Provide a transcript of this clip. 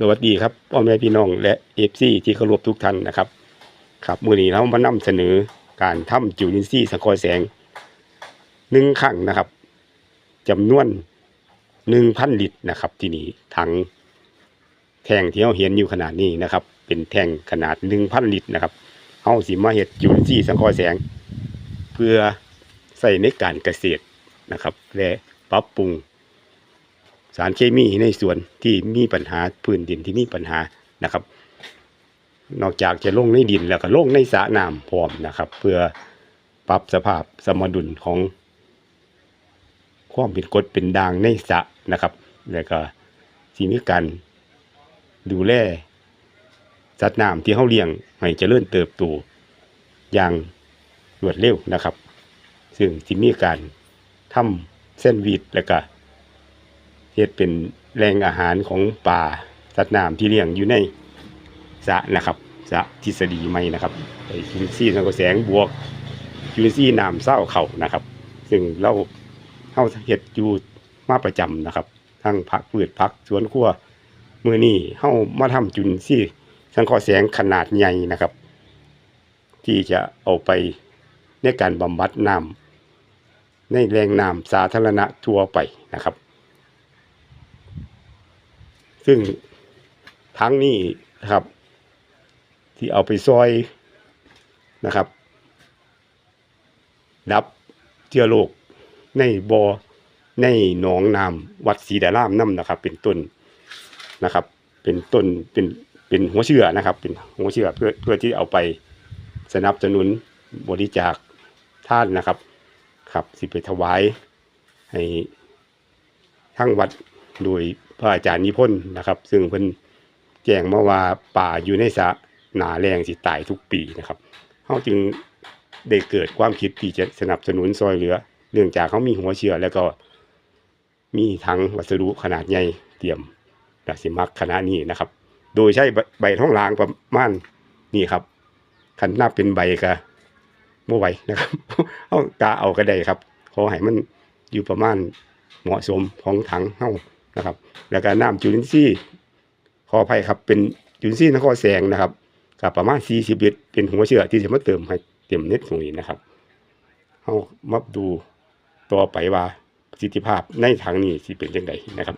สวัสดีครับพ่อแม่พี่น้องและเอฟซีที่เคารพทุกท่านนะครับ ครับมือนี้เรามานำเสนอการทำจุลินทรีย์สังเคราะห์แสงหนึ่งครั้งนะครับจำนวนหนึ่งพันลิตรนะครับ ที่นี่ถังแทงที่เราเห็นอยู่ขนาดนี้นะครับ เป็นแทงขนาดหนึ่งพันลิตรนะครับเฮาสิมาเฮ็ดจุลินทรีย์สังเคราะห์แสง เพื่อใส่ในการเกษตรนะครับ และปรับปรุง สารเคมีในสวนที่มีปัญหาพื้นดินที่มีปัญหานะครับ นอกจากจะลงในดินแล้วก็ลงในสระน้ำพร้อมนะครับ เพื่อปรับสภาพสมดุลของความเป็นกรดเป็นด่างในสระนะครับ แล้วก็ที่มีการดูแลสัตว์น้ำที่เขาเลี้ยงให้เจริญเติบโตอย่างรวดเร็วนะครับ ซึ่งที่มีการทำเส้นวีดแล้วก็ เฮ็ดเป็นแหล่งอาหารของปลาสัตว์น้ำที่เลี้ยงอยู่ในสระนะครับสระทฤษฎีใหม่นะครับไอ้จุลินทรีย์สังเคราะห์แสงบวกจุลินทรีย์น้ำเศร้าเข่านะครับ ซึ่งเราเฮาเฮ็ดอยู่มาประจำนะครับ ทั้งผักพืชผักสวนครัวมือนี้เฮามาทำจุลินทรีย์สังเคราะห์แสงขนาดใหญ่นะครับ ที่จะเอาไปในการบำบัดน้ำในแหล่งน้ำสาธารณะทั่วไปนะครับ ซึ่งทั้งนี้นะครับ ที่เอาไปซอยนะครับ ดับเชื้อโรคในบอ่อในหนองน้ำวัดศรีดารามน้ำนะครับ เป็นต้นนะครับ เป็นต้นเป็นเป็นหัวเชื้อนะครับ เป็นหัวเชื้อเพื่อเพื่อที่เอาไปสนับสนุนบริจาคท่านนะครับ ครับสิไปถวายให้ทั้งวัด โดยพระอาจารย์นิพนธ์นะครับ ซึ่งเพิ่นแจ้งมาว่าป่าอยู่ในสะหนาแรงสิตายทุกปีนะครับเขาจึงได้เกิดความคิดที่จะสนับสนุนซอยเหลือ เนื่องจากเขามีหัวเชื้อแล้วก็ มีทั้งวัสดุขนาดใหญ่เตรียมดักสิมักขนาดนี้นะครับ โดยใช้ใบท้องลางประมาณนี่ครับคันนับเป็นใบก็บ่ไหวนะครับเอากาเอาก็ได้ครับ ขอให้มันอยู่ประมาณเหมาะสมของถังเฮา นะครับ แล้วก็น้ำจุลินทรีย์ขออภัยครับเป็นจุลินทรีย์นครแสงนะครับกับประมาณ40ลิตรเป็นหัวเชื้อที่จะมาเติมให้เต็มเน็ตตรงนี้นะครับเอามาดูต่อไปว่าประสิทธิภาพในถังนี้ที่เป็นยังไงนะครับ